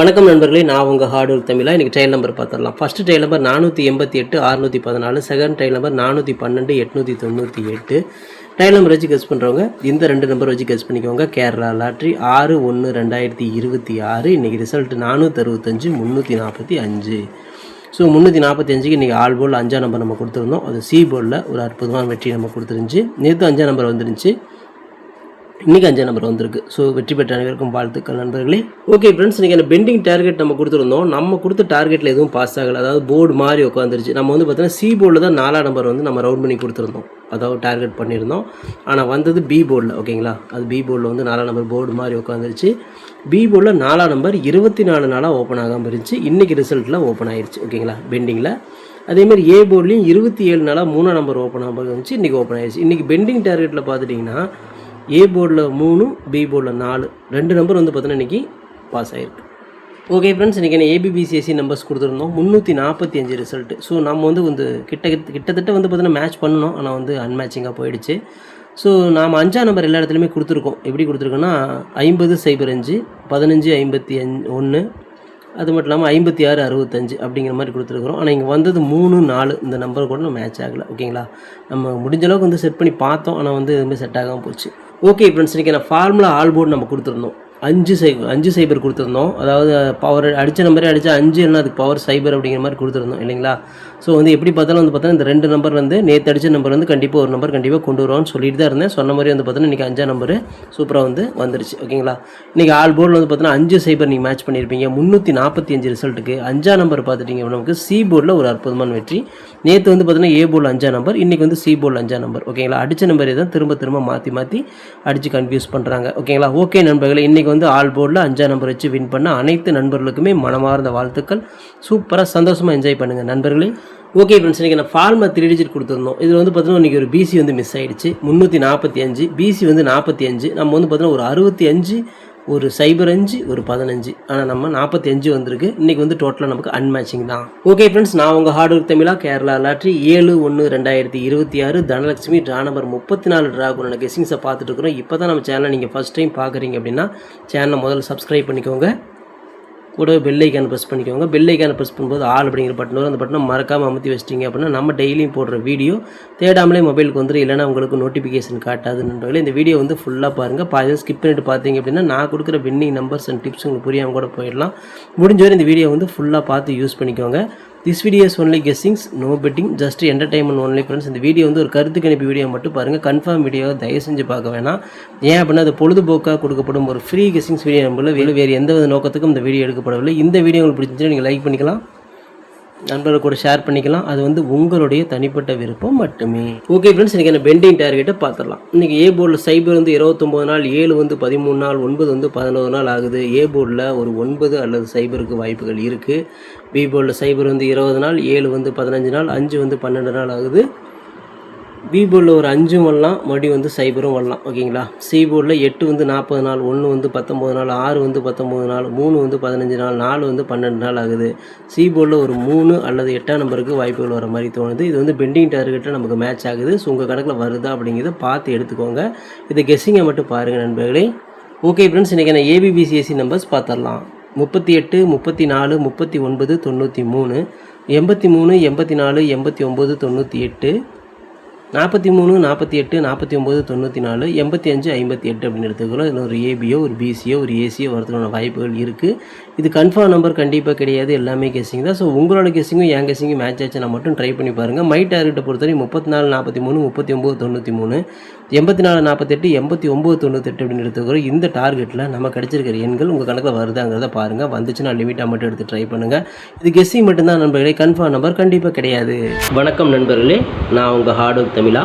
வணக்கம் நண்பர்களே நான் உங்கள் ஹார்ட் ஒர்க் தமிழா. இன்றைக்கி ட்ரையல் நம்பர் பார்த்துடலாம். ஃபஸ்ட்டு ட்ரையல் நம்பர் நானூற்றி எண்பத்தி எட்டு அறுநூற்றி பதினாலு. செகண்ட் ட்ரெயின் நம்பர் நானூற்றி பன்னெண்டு எட்நூற்றி தொண்ணூற்றி எட்டு. ட்ரையல் நம்பர் வச்சு கெஸ் பண்ணுறவங்க இந்த ரெண்டு நம்பர் வச்சு கெஸ் பண்ணிக்கோங்க. கேரளா லாட்ரி ஆறு ஒன்று ரெண்டாயிரத்தி இருபத்தி ஆறு. இன்றைக்கி ரிசல்ட் நானூற்றி அறுபத்தஞ்சு முந்நூற்றி நாற்பத்தி அஞ்சு. ஸோ முந்நூற்றி நாற்பத்தி அஞ்சுக்கு இன்றைக்கி ஆல் போல் அஞ்சாம் நம்பர் நம்ம கொடுத்துருந்தோம். அது சி போர்டில் ஒரு அற்புதமான வெற்றி நம்ம கொடுத்துருந்துச்சு. நேற்று அஞ்சாம் நம்பர் வந்துருந்துச்சு. இன்றைக்கி அஞ்சாம் நம்பர் வந்திருக்கு. ஸோ வெற்றி பெற்ற அனைவருக்கும் வாழ்த்துக்கள் நண்பர்களே. ஓகே ஃப்ரெண்ட்ஸ் இன்றைக்கி அந்த பெண்டிங் டார்கெட் நம்ம கொடுத்துருந்தோம். நம்ம கொடுத்த டார்கெட்டில் எதுவும் பாஸ் ஆகலை. அதாவது போர்டு மாதிரி உட்காந்துருச்சு நம்ம வந்து பார்த்தீங்கன்னா சி போர்டில் தான் நாலாம் நம்பர் வந்து நம்ம ரவுண்ட் பண்ணி கொடுத்துருந்தோம். அதாவது டார்கெட் பண்ணியிருந்தோம். ஆனால் வந்தது பி போர்டில் ஓகேங்களா அது பி போர்டில் வந்து நாலாம் நம்பர் போர்டு மாதிரி உட்காந்துருச்சு பி போர்டில் நாலாம் நம்பர் இருபத்தி நாலு நாளாக ஓப்பன் ஆகாமல் இருந்துச்சு இன்றைக்கி ரிசல்ட்டில் ஓப்பன் ஆயிடுச்சு ஓகேங்களா பெண்டிங்கில் அதேமாதிரி ஏ போர்ட்லேயும் இருபத்தி ஏழு நாளாக மூணாம் நம்பர் ஓப்பன் ஆகாமல் இருந்துச்சு. இன்றைக்கி ஓப்பன் ஆயிடுச்சு இன்றைக்கி பெண்டிங் டார்கெட்டில் பார்த்துட்டிங்கன்னா ஏ போர்டில் மூணு பி போர்டில் நாலு. ரெண்டு நம்பர் வந்து பார்த்தீங்கன்னா இன்றைக்கி பாஸ் ஆகிருக்கு ஓகே ஃப்ரெண்ட்ஸ் இன்றைக்கி என்ன ஏபிபிசிஎஸ்சி நம்பர்ஸ் கொடுத்துருந்தோம். முந்நூற்றி நாற்பத்தி அஞ்சு ரிசல்ட்டு ஸோ நம்ம வந்து வந்து கிட்ட கிட்டத்தட்ட வந்து பார்த்தீங்கன்னா மேட்ச் பண்ணணும். ஆனால் வந்து அன்மேட்சிங்காக போயிடுச்சு. ஸோ நாம் அஞ்சாம் நம்பர் எல்லா இடத்துலையுமே கொடுத்துருக்கோம். எப்படி கொடுத்துருக்கோன்னா ஐம்பது சைபர் அஞ்சு பதினஞ்சு ஐம்பத்தி அஞ்சு ஒன்று அது மட்டும் இல்லாமல் ஐம்பத்தி ஆறு அறுபத்தஞ்சு அப்படிங்கிற மாதிரி கொடுத்துருக்குறோம். ஆனால் இங்கே வந்தது மூணு நாலு. இந்த நம்பர் கூட மேட்ச் ஆகலை. ஓகேங்களா நம்ம முடிஞ்ச அளவுக்கு வந்து செட் பண்ணி பார்த்தோம். ஆனால் வந்து எதுவுமே செட் ஆகாமல் போச்சு. ஓகே ஃப்ரெண்ட்ஸ் இன்றைக்கி நான் ஃபார்முலா ஆல் போர்டு நம்ம கொடுத்துருந்தோம். அஞ்சு சைபர் அஞ்சு சைபர் கொடுத்துருந்தோம். அதாவது பவர் அடித்த நம்பரே அடித்தா அஞ்சு என்ன அதுக்கு பவர் சைபர் அப்படிங்கிற மாதிரி கொடுத்துருந்தோம் இல்லைங்களா? ஸோ வந்து எப்படி பார்த்தாலும் வந்து பார்த்தோன்னா இந்த ரெண்டு நம்பர் வந்து நேற்று அடித்த நம்பர் வந்து கண்டிப்பாக ஒரு நம்பர் கண்டிப்பாக கொண்டு வருவான்னு சொல்லிட்டு தான் இருந்தேன். சொன்ன மாதிரி வந்து பார்த்தீங்கன்னா இன்றைக்கி அஞ்சா நம்பர் சூப்பராக வந்து வந்துருச்சு. ஓகேங்களா இன்றைக்கி ஆல் போர்டில் வந்து பார்த்தீங்கன்னா அஞ்சு சைபர் நீங்கள் மேட்ச் பண்ணியிருப்பீங்க முந்நூற்றி நாற்பத்தி அஞ்சு ரிசல்ட்டுக்கு அஞ்சாம் நம்பர் பார்த்துட்டீங்க நமக்கு சி போர்டில் ஒரு அற்புதமான வெற்றி. நேற்று வந்து பார்த்தீங்கன்னா ஏ போர்டில் அஞ்சாம் நம்பர் இன்றைக்கி வந்து சி போர்டில் அஞ்சாம் நம்பர் ஓகேங்களா அடித்த நம்பரே தான் திரும்ப திரும்ப மாற்றி மாற்றி அடித்து கன்ஃபியூஸ் பண்ணுறாங்க ஓகேங்களா ஓகே நண்பர்களே இன்றைக்கி வந்து ஆல் போர்டில் அஞ்சாம் நம்பர் வச்சு வின் பண்ண அனைத்து நண்பர்களுக்குமே மனமார்ந்த வாழ்த்துக்கள். சூப்பராக சந்தோஷமாக என்ஜாய் பண்ணுங்கள் நண்பர்களே. ஓகே ஃப்ரெண்ட்ஸ் இன்றைக்கி நான் ஃபார்மை த்ரீ டிஜிட் கொடுத்துருந்தோம். இதில் வந்து பார்த்தீங்கன்னா இன்றைக்கி ஒரு பிசி வந்து மிஸ் ஆகிடுச்சு முந்நூற்றி நாற்பத்தி அஞ்சு பிசி வந்து நாற்பத்தி அஞ்சு. நம்ம வந்து பார்த்தீங்கன்னா ஒரு அறுபத்தி அஞ்சு ஒரு சைபர் அஞ்சு ஒரு பதினஞ்சு. ஆனால் நம்ம நாற்பத்தி அஞ்சு வந்திருக்கு. இன்றைக்கி வந்து டோட்டலாக நமக்கு அன்மேட்சிங் தான். ஓகே ஃப்ரெண்ட்ஸ் நான் உங்கள் ஹார்ட் ஒர்க் தமிழா கேரளா லாட்ரி ஏழு ஒன்று ரெண்டாயிரத்தி இருபத்தி ஆறு தனலட்சுமி ட்ரா நம்பர் முப்பத்தி நாலு ட்ராகுனோட கெஸிங்ஸை பார்த்துட்டு இருக்கிறோம். இப்போ தான் நம்ம சேனலை நீங்கள் ஃபஸ்ட் டைம் பார்க்குறீங்க அப்படின்னா சேனலை முதல்ல சப்ஸ்கிரைப் பண்ணிக்கோங்க. கூட பெல் ஐக்கான ப்ரெஸ் பண்ணிக்கோங்க. பெல் ஐக்கான ப்ரெஸ் பண்ணும்போது ஆள் அப்படிங்கிற பட்டன் வரும். அந்த பட்டனை மறக்காமல் அமுத்தி வச்சிட்டிங்க அப்படின்னா நம்ம டெய்லியும் போடுற வீடியோ தேடாமலே மொபைலுக்கு வந்துடும் இல்லைனா உங்களுக்கு நோட்டிஃபிகேஷன் காட்டாது நண்பர்களே. இந்த வீடியோ வந்து ஃபுல்லாக பாருங்கள் பாதி ஸ்கிப் பண்ணிட்டு பார்த்தீங்க அப்படின்னா நான் கொடுக்குற வின்னிங் நம்பர்ஸ் அண்ட் டிப்ஸ் உங்களுக்கு புரியாமல் கூட போயிடலாம். முடிஞ்ச வரை இந்த வீடியோ வந்து ஃபுல்லாக பார்த்து யூஸ் பண்ணிக்கோங்க. This videos only guessings no betting just entertainment only friends இந்த வீடியோ வந்து ஒரு கருத்து கணிப்பு வீடியோ மட்டும் பாருங்கள் கன்ஃபார்ம் வீடியோ தயவு செஞ்சு பார்க்க வேணாம். ஏன் அப்படின்னா அது பொழுதுபோக்காக கொடுக்கப்படும் ஒரு ஃப்ரீ கெஸ்ஸிங்ஸ் வீடியோ நம்மள வேறு வேறு எந்த வித நோக்கத்துக்கும் இந்த வீடியோ எடுக்கப்படவில்லை. இந்த வீடியோ உங்களுக்கு பிடிச்சிருந்துச்சுன்னா நீங்கள் லைக் பண்ணிக்கலாம். நண்பர்கள் கூட ஷேர் பண்ணிக்கலாம். அது வந்து உங்களுடைய தனிப்பட்ட விருப்பம் மட்டுமே. ஓகே ஃப்ரெண்ட்ஸ் இன்றைக்கி என்ன பெண்டிங் டார்கெட்டை பார்த்துடலாம். இன்றைக்கி ஏ போர்டில் சைபர் வந்து இருபத்தொம்போது நாள் ஏழு வந்து பதிமூணு நாள் ஒன்பது வந்து பதினோரு நாள் ஆகுது. ஏ போர்டில் ஒரு ஒன்பது அல்லது சைபருக்கு வாய்ப்புகள் இருக்குது பி சைபர் வந்து இருபது நாள் ஏழு வந்து பதினஞ்சு நாள் அஞ்சு வந்து பன்னெண்டு நாள் ஆகுது. பி போர்டில் ஒரு அஞ்சும் வரலாம் மறுபடியும் வந்து சைபரும் வரலாம் ஓகேங்களா? சி போர்டில் எட்டு வந்து நாற்பது நாள் ஒன்று வந்து பத்தொம்போது நாள் ஆறு வந்து பத்தொம்போது நாள் மூணு வந்து பதினஞ்சு நாள் நாலு வந்து பன்னெண்டு நாள் ஆகுது. சி போர்டில் ஒரு மூணு அல்லது எட்டாம் நம்பருக்கு வாய்ப்புகள் வர மாதிரி தோணுது. இது வந்து பெண்டிங் டார்கெட்டில் நமக்கு மேட்ச் ஆகுது. ஸோ உங்கள் கணக்கில் வருதா அப்படிங்கிறத பார்த்து எடுத்துக்கோங்க. இது கெஸ்ஸிங்கை மட்டும் பாருங்கள் நண்பர்களே. ஓகே ஃப்ரெண்ட்ஸ் இன்றைக்கி நான் ஏபிபிசிஎஸ்சி நம்பர்ஸ் பார்த்துடலாம். முப்பத்தி எட்டு முப்பத்தி நாலு முப்பத்தி ஒன்பது தொண்ணூற்றி மூணு எண்பத்தி மூணு எண்பத்தி நாலு எண்பத்தி ஒம்பது தொண்ணூற்றி எட்டு நாற்பத்தி மூணு நாற்பத்தி எட்டு நாற்பத்தி ஒம்பது தொண்ணூற்றி நாலு எண்பத்தி அஞ்சு ஐம்பத்தி எட்டு அப்படின்னு எடுத்துக்கிறோம் இதில் ஒரு ஏபியோ ஒரு பிசியோ ஒரு ஏசியோ வரதுக்கான வாய்ப்புகள் இருக்குது இது கன்ஃபார்ம் நம்பர் கண்டிப்பாக கிடையாது. எல்லாமே கெஸிங் தான். ஸோ உங்களோட கெஸிங்கும் என் கெஸிங்கும் மேட்ச் ஆச்சுன்னா மட்டும் ட்ரை பண்ணி பாருங்கள் மை டார்கெட்டை பொறுத்தவரை முப்பத்தி நாலு நாற்பத்தி மூணு முப்பத்தி ஒம்பது தொண்ணூற்றி மூணு எண்பத்தி நாலு நாற்பத்தெட்டு எண்பத்தி ஒம்பது தொண்ணூத்தெட்டு அப்படின்னு எடுத்துக்கிறோம் இந்த டார்கெட்டில் நம்ம கிடச்சிருக்கிற எண்கள் உங்கள் கணக்கில் வருதாங்கிறத பாருங்கள் வந்துச்சுன்னா லிமிட்டாக மட்டும் எடுத்து ட்ரை பண்ணுங்கள் இது கெஸ்ஸிங் மட்டும்தான் நண்பர்களே. கன்ஃபார்ம் நம்பர் கண்டிப்பாக கிடையாது. வணக்கம் நண்பர்களே. நான் உங்கள் ஹார்ட் ஒர்க் தமிழா.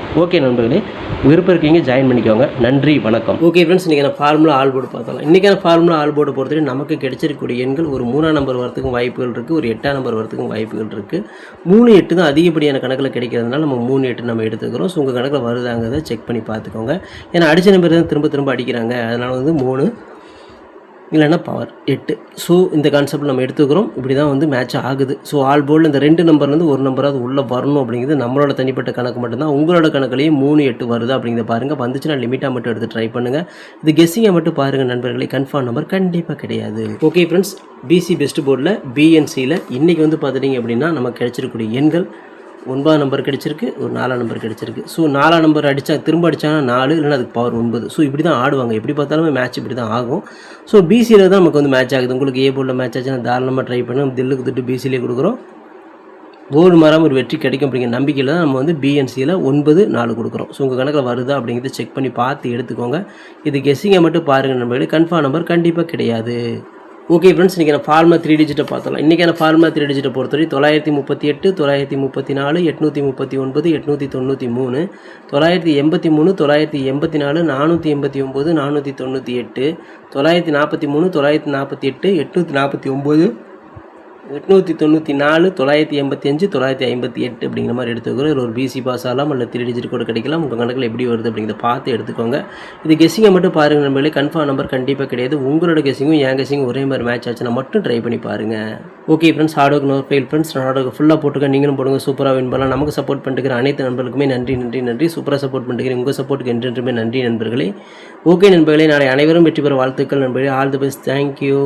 ஓகே நண்பர்களே விருப்பம் இருக்கீங்க ஜாயின் பண்ணிக்கோங்க. நன்றி வணக்கம். ஓகே ஃப்ரெண்ட்ஸ் இன்றைக்கி நான் ஃபார்முலா ஆல் போர்டு பார்த்தலாம் இன்றைக்கான ஃபார்முலா ஆல் போர்டு பொறுத்தவரை நமக்கு கிடைச்சிருக்கக்கூடிய எண்கள் ஒரு மூணாம் நம்பர் வரத்துக்கும் வாய்ப்புகள் இருக்குது ஒரு எட்டாம் நம்பர் வரத்துக்கும் வாய்ப்புகள் இருக்குது மூணு எட்டு தான் அதிகப்படியான கணக்கில் கிடைக்கிறதுனால நம்ம மூணு எட்டு நம்ம எடுத்துக்கிறோம். ஸோ உங்கள் கணக்கில் வருதாங்கிறத செக் பண்ணி பார்த்துக்கோங்க. ஏன்னா அடித்த நம்பர் தான் திரும்ப திரும்ப அடிக்கிறாங்க. அதனால் வந்து மூணு இல்லைன்னா பவர் எட்டு. ஸோ இந்த கான்செப்ட் நம்ம எடுத்துக்கிறோம். இப்படி தான் வந்து மேட்ச் ஆகுது. ஸோ ஆல் போர்டில் இந்த ரெண்டு நம்பர்லேருந்து ஒரு நம்பராவது உள்ளே வரணும் அப்படிங்கிறது நம்மளோட தனிப்பட்ட கணக்கு மட்டும்தான். உங்களோட கணக்குலேயே மூணு எட்டு வருதா அப்படிங்கிறத பாருங்கள் வந்துச்சுன்னா லிமிட்டாக மட்டும் எடுத்து ட்ரை பண்ணுங்கள் இது கெஸ்ஸிங்கை மட்டும் பாருங்கள் நண்பர்களே. கன்ஃபார்ம் நம்பர் கண்டிப்பாக கிடையாது. ஓகே ஃப்ரெண்ட்ஸ் பிசி பெஸ்ட் போர்டில் பிஎன்சியில் இன்றைக்கி வந்து பார்த்துட்டிங்க அப்படின்னா நமக்கு கிடைச்சிருக்கக்கூடிய எண்கள் ஒன்பதாம் நம்பர் கிடச்சிருக்கு ஒரு நாலாம் நம்பர் கிடச்சிருக்கு. ஸோ நாலாம் நம்பர் அடித்தா திரும்ப அடித்தாங்கன்னா நாலு இல்லைன்னா அதுக்கு பவர் ஒன்பது. ஸோ இப்படி தான் ஆடுவாங்க. எப்படி பார்த்தாலுமே மேட்ச் இப்படி தான் ஆகும் ஸோ பிசியில் தான் நமக்கு வந்து மேட்ச் ஆகுது. உங்களுக்கு ஏ போர்டில் மேட்ச் ஆச்சுன்னா தாராளமாக ட்ரை பண்ணி தில்லுக்கு திட்டு பிசிலே கொடுக்குறோம். போர்டு மாறாமல் ஒரு வெற்றி கிடைக்கும் அப்படிங்கிற நம்பிக்கையில் தான் நம்ம வந்து பிஎன்சியில் ஒன்பது நாலு கொடுக்குறோம். ஸோ உங்கள் கணக்கில் வருதா அப்படிங்கிறத செக் பண்ணி பார்த்து எடுத்துக்கோங்க. இது கெஸ்ஸிங்கை மட்டும் பாருங்கள் நம்பர்களே கன்ஃபார்ம் நம்பர் கண்டிப்பாக கிடையாது. ஓகே ஃப்ரெண்ட்ஸ் இன்றைக்கி நான் ஃபார்மா த்ரீ டிஜிட்டை பார்த்தலாம் இன்றைக்கான ஃபார்மா த்ரீ டிஜிட்டை பொறுத்தவரை தொள்ளாயிரத்தி முப்பத்தி எட்டு தொள்ளாயிரத்தி முப்பத்தி நாலு எட்நூற்றி முப்பத்தி ஒன்பது எட்நூற்றி தொண்ணூற்றி மூணு தொள்ளாயிரத்தி எண்பத்தி மூணு தொள்ளாயிரத்தி எண்பத்தி நாலு நானூற்றி எண்பத்தி ஒம்பது நானூற்றி தொண்ணூற்றி எட்டு தொள்ளாயிரத்தி நாற்பத்தி மூணு தொள்ளாயிரத்தி நாற்பத்தி எட்டு எட்நூற்றி நாற்பத்தி ஒம்பது எட்நூற்றி தொண்ணூற்றி நாலு தொள்ளாயிரத்தி எண்பத்தி அஞ்சு தொள்ளாயிரத்தி ஐம்பத்தி எட்டு அப்படிங்கிற மாதிரி எடுத்துக்கிறோம். ஒரு பிசி பாஸ் ஆகலாம் இல்லை த்ரீ டிஜிட் கூட கிடைக்கலாம். உங்கள் கணக்கில் எப்படி வருது அப்படிங்கிறத பார்த்து எடுத்துக்கோங்க. இது கெஸ்ஸிங்கை மட்டும் பாருங்கள் நம்மளே கன்ஃபார்ம் நம்பர் கண்டிப்பாக கிடையாது. உங்களோட கெஸ்ஸிங்கும் என் கெஸ்ஸிங்கும் ஒரே மாதிரி மேட்ச் ஆச்சுன்னா மட்டும் ட்ரை பண்ணி பாருங்கள் okay friends hard work no fail friends hard work ஃபுல்லாக போட்டுக்க நீங்களும் போடுங்க. சூப்பராக வின் பண்ணலாம். நமக்கு சப்போர்ட் பண்ணிட்டு அனைத்து நண்பர்களுக்குமே நன்றி நன்றி நன்றி. சூப்பராக சப்போர்ட் பண்ணிக்கிறேன் உங்கள் சப்போர்ட்டுக்கு என்றென்றுமே நன்றி நண்பர்களே. ஓகே நண்பர்களே நாளை அனைவரும் வெற்றி பெற வாழ்த்துக்கள் நண்பர்களே. All the best thank you